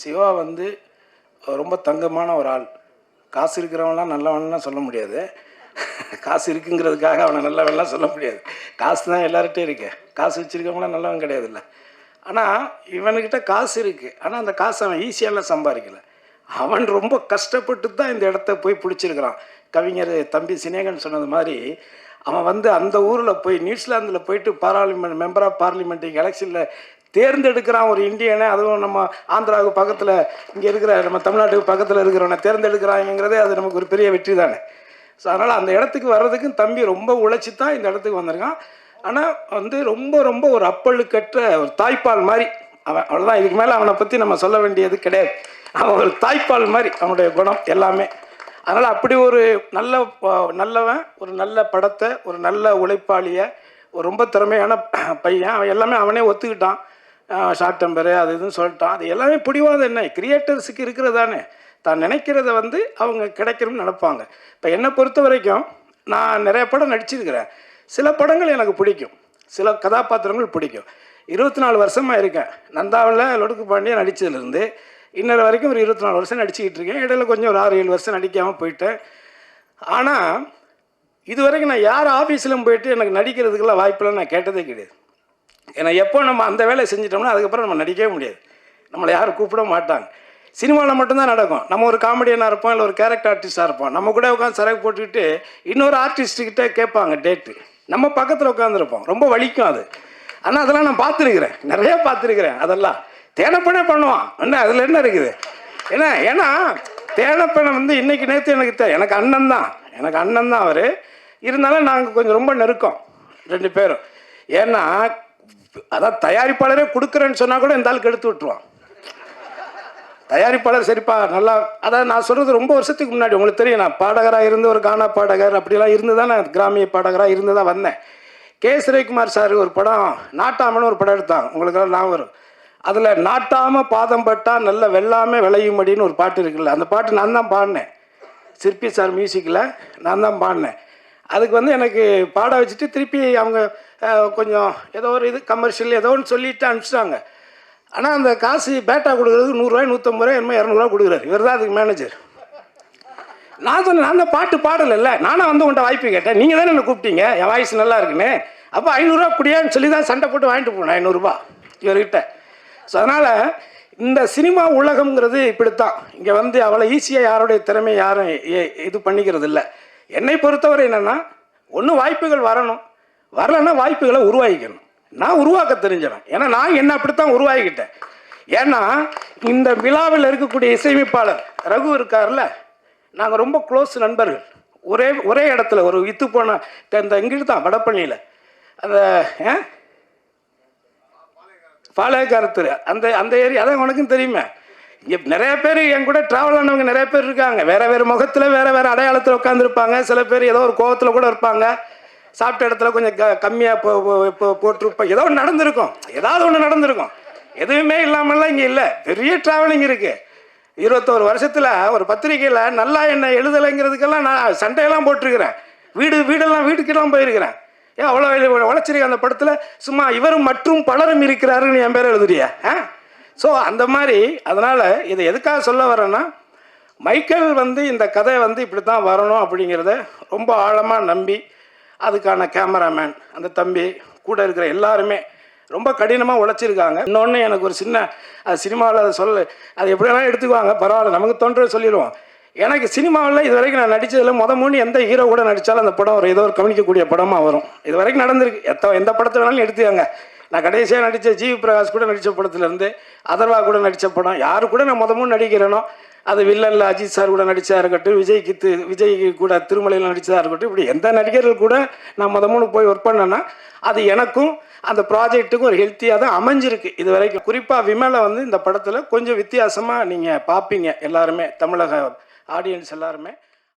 சிவா வந்து ரொம்ப தங்கமான ஒரு ஆள். காசு இருக்கிறவன்லாம் நல்லவன்லாம் சொல்ல முடியாது. காசு இருக்குங்கிறதுக்காக அவனை நல்லவன்லாம் சொல்ல முடியாது. காசு தான் எல்லார்கிட்டையும் இருக்கு. காசு வச்சுருக்கவங்களாம் நல்லவன் கிடையாதுல்ல. ஆனால் இவனுக்கிட்ட காசு இருக்குது ஆனால் அந்த காசு அவன் ஈஸியாலாம் சம்பாதிக்கல. அவன் ரொம்ப கஷ்டப்பட்டு தான் இந்த இடத்த போய் பிடிச்சிருக்கிறான். கவிஞர் தம்பி சினேகன் சொன்னது மாதிரி அவன் வந்து அந்த ஊரில் போய் நியூசிலாந்தில் போயிட்டு பாராளுமெண்ட் மெம்பர் ஆஃப் பார்லிமெண்ட் எலெக்ஷனில் தேர்ந்தெடுக்கிறான் ஒரு இந்தியனை அதுவும் நம்ம ஆந்திராவுக்கு பக்கத்தில் இங்கே இருக்கிற நம்ம தமிழ்நாட்டுக்கு பக்கத்தில் இருக்கிறவனை தேர்ந்தெடுக்கிறாங்கிறதே அது நமக்கு ஒரு பெரிய வெற்றி தானே. ஸோ அதனால் அந்த இடத்துக்கு வர்றதுக்கும் தம்பி ரொம்ப உழைச்சி தான் இந்த இடத்துக்கு வந்திருக்கான். ஆனால் வந்து ரொம்ப ரொம்ப ஒரு அப்பழுக்கற்ற ஒரு தாய்ப்பால் மாதிரி அவன் அவ்வளோதான் இதுக்கு மேலே அவனை பற்றி நம்ம சொல்ல வேண்டியது கிடையாது. அவன் ஒரு தாய்ப்பால் மாதிரி அவனுடைய குணம் எல்லாமே. அதனால் அப்படி ஒரு நல்ல நல்லவன் ஒரு நல்ல படத்தை ஒரு நல்ல உழைப்பாளியை ஒரு ரொம்ப திறமையான பையன் அவன் எல்லாமே அவனே ஒத்துக்கிட்டான். ஷார்ட் டெம்பரு அது இதுன்னு சொல்லிட்டான். அது எல்லாமே பிடிவாதம் என்ன கிரியேட்டர்ஸுக்கு இருக்கிறதானே தான் நினைக்கிறத வந்து அவங்க கிடைக்கணும்னு நினைப்பாங்க. இப்போ என்னை பொறுத்த வரைக்கும் நான் நிறைய படம் நடிச்சிருக்கிறேன். சில படங்கள் எனக்கு பிடிக்கும். சில கதாபாத்திரங்கள் பிடிக்கும். இருபத்தி நாலு வருஷமாக இருக்கேன். நந்தாவில் லொடுக்கு பாண்டியன் நடித்ததுலேருந்து இன்னொரு வரைக்கும் ஒரு இருபத்தி நாலு வருஷம் நடிச்சுக்கிட்டு இருக்கேன். இடையில கொஞ்சம் ஒரு ஆறு ஏழு வருஷம் நடிக்காமல் போயிட்டேன். ஆனால் இது வரைக்கும் நான் யார் ஆஃபீஸிலும் போயிட்டு எனக்கு நடிக்கிறதுக்கெல்லாம் வாய்ப்பெல்லாம் நான் கேட்டதே கிடையாது. ஏன்னா எப்போ நம்ம அந்த வேலையை செஞ்சிட்டோம்னா அதுக்கப்புறம் நம்ம நடிக்கவே முடியாது. நம்மளை யாரும் கூப்பிட மாட்டாங்க. சினிமாவில் மட்டும்தான் நடக்கும். நம்ம ஒரு காமெடியனாக இருப்போம் இல்லை ஒரு கேரக்டர் ஆர்டிஸ்டாக இருப்போம். நம்ம கூட உட்காந்து சரக்கு போட்டுக்கிட்டு இன்னொரு ஆர்டிஸ்ட்டுக்கிட்ட கேட்பாங்க டேட்டு நம்ம பக்கத்தில் உட்காந்துருப்போம் ரொம்ப வலிக்கும் அது. ஆனால் அதெல்லாம் நான் பார்த்துருக்குறேன். நிறைய பார்த்துருக்குறேன் அதெல்லாம். தேனப்பனே பண்ணுவான். என்ன அதில் என்ன இருக்குது? ஏன்னா ஏன்னா தேனப்பனை வந்து இன்றைக்கி நேற்று எனக்கு தே எனக்கு அண்ணன் தான். எனக்கு அண்ணன் தான் அவர். இருந்தாலும் நாங்கள் கொஞ்சம் ரொம்ப நெருக்கம். ரெண்டு பேரும். ஏன்னா அதான் தயாரிப்பாளரே கொடுக்குறேன்னு சொன்னால் கூட இந்த ஆளுக்கு எடுத்து விட்டுருவான். தயாரிப்பாளர் சரிப்பா நல்லா அதாவது நான் சொல்கிறது ரொம்ப வருஷத்துக்கு முன்னாடி உங்களுக்கு தெரியும் நான் பாடகராக இருந்து ஒரு கானா பாடகர் அப்படிலாம் இருந்து தான் நான் கிராமிய பாடகராக இருந்து தான் வந்தேன். கே. ஸ்ரீகுமார் சார் ஒரு படம் நாட்டாமன்னு ஒரு படம் எடுத்தான் உங்களுக்கெல்லாம் நான் வரும். அதில் நாட்டாமல் பாதம் பட்டா நல்ல வெள்ளாமே விளையும்படின்னு ஒரு பாட்டு இருக்குல்ல அந்த பாட்டு நான் தான் பாடினேன். சிற்பி சார் மியூசிக்கில் நான் தான் பாடினேன். அதுக்கு வந்து எனக்கு பாட வச்சுட்டு திருப்பி அவங்க கொஞ்சம் ஏதோ ஒரு இது கமர்ஷியல் ஏதோ ஒன்று சொல்லிட்டு அனுப்பிச்சிட்டாங்க. ஆனால் அந்த காசு பேட்டா கொடுக்குறதுக்கு நூறுரூவாய் நூற்றம்பது ரூபாய் என்னமோ இரநூறுவா கொடுக்குறாரு. இவர் தான் அதுக்கு மேனேஜர் நான் சொன்னேன் நான் தான் பாட்டு பாடலைல்ல. நானும் வந்து உன்ட்ட வாய்ப்பு கேட்டேன். நீங்கள் தானே என்னை கூப்பிட்டீங்க? என் வாய்ஸ் நல்லா இருக்குன்னு. அப்போ ஐநூறுரூவா குடியான்னு சொல்லி தான் சண்டை போட்டு வாங்கிட்டு போனேன் ஐநூறுரூபா இவர்கிட்ட. ஸோ அதனால் இந்த சினிமா உலகம்ங்கிறது இப்படித்தான். இங்கே வந்து அவ்வளோ ஈஸியாக யாருடைய திறமை யாரும் இது பண்ணிக்கிறது இல்லை என்னை பொறுத்தவரை என்னென்னா ஒன்று வாய்ப்புகள் வரணும். வரலன்னா வாய்ப்புகளை உருவாக்கிக்கணும். நான் உருவாக்க தெரிஞ்சவன். ஏன்னா நான் என்ன அப்படித்தான் உருவாகிக்கிட்டேன் ஏன்னா இந்த விழாவில் இருக்கக்கூடிய இசையமைப்பாளர் ரகு இருக்கார்ல நாங்கள் ரொம்ப க்ளோஸ் நண்பர்கள். ஒரே ஒரே இடத்துல ஒரு வித்து போன இந்த இங்கிட்டு தான் வடப்பள்ளியில். அந்த ஆ? பாளையக்காரத்தூர் அந்த அந்த ஏரியா அதான் உனக்கும் தெரியுமே. இங்கே நிறைய பேர் என் கூட ட்ராவல் ஆனவங்க நிறைய பேர் இருக்காங்க. வேறு வேறு முகத்தில் வேறு வேறு அடையாளத்தில் உட்காந்துருப்பாங்க சில பேர் ஏதோ ஒரு கோவத்தில் கூட இருப்பாங்க. சாப்பிட்ட இடத்துல கொஞ்சம் க கம்மியாக போ போட்டிருப்போம் ஏதோ ஒன்று நடந்திருக்கும். ஏதாவது ஒன்று நடந்திருக்கும். எதுவுமே இல்லாமல்லாம் இங்கே இல்லை. பெரிய ட்ராவலிங் இருக்குது இருபத்தோரு வருஷத்தில் ஒரு பத்திரிக்கையில் நல்லா என்ன எழுதலைங்கிறதுக்கெல்லாம் நான் சண்டையெல்லாம் போட்டிருக்கிறேன். வீடு வீடெல்லாம் வீட்டுக்கெல்லாம் போயிருக்கிறேன். ஏன் அவ்வளோ உழைச்சிருக்க அந்த படத்தில்? சும்மா இவரும் மற்றும் பலரும் இருக்கிறாருன்னு என் பேர் எழுதுறியா? ஆ? ஸோ அந்த மாதிரி அதனால் இதை எதுக்காக சொல்ல வரேன்னா மைக்கேல் வந்து இந்த கதை வந்து இப்படி தான் வரணும் அப்படிங்கிறத ரொம்ப ஆழமாக நம்பி அதுக்கான கேமராமேன் அந்த தம்பி கூட இருக்கிற எல்லாருமே ரொம்ப கடினமாக உழைச்சிருக்காங்க. இன்னொன்று எனக்கு ஒரு சின்ன அது சினிமாவில் அதை சொல்ல அது எப்படி வேணாலும் எடுத்துக்குவாங்க பரவாயில்ல நமக்கு தோன்றது சொல்லிடுவோம். எனக்கு சினிமாவில் இது வரைக்கும் நான் நடித்ததில் முத மூணு எந்த ஹீரோ கூட நடித்தாலும் அந்த படம் ஒரு ஏதோ ஒரு கவனிக்கக்கூடிய படமாக வரும். இது வரைக்கும் நடந்திருக்கு. எத்த எந்த படத்தை வேணாலும் எடுத்துக்கோங்க. நான் கடைசியாக நடித்த ஜிவி பிரகாஷ் கூட நடித்த படத்துலேருந்து அதர்வா கூட நடித்த படம் யாரு கூட நான் முத மூணு நடிக்கிறேனோ அது வில்லனில் அஜித் சார் கூட நடித்ததாக இருக்கட்டும் விஜய்க்கு தி விஜய் கூட திருமலையில் நடித்ததாக இருக்கட்டும் இப்படி எந்த நடிகர்கள் கூட நான் முத மூணு போய் ஒர்க் பண்ணேன்னா அது எனக்கும் அந்த ப்ராஜெக்ட்டுக்கும் ஒரு ஹெல்த்தியாக தான் அமைஞ்சிருக்கு. இது வரைக்கும் குறிப்பாக விமலை வந்து இந்த படத்தில் கொஞ்சம் வித்தியாசமாக நீங்கள் பார்ப்பீங்க எல்லாருமே தமிழக ஆடியன்ஸ் எல்லாருமே.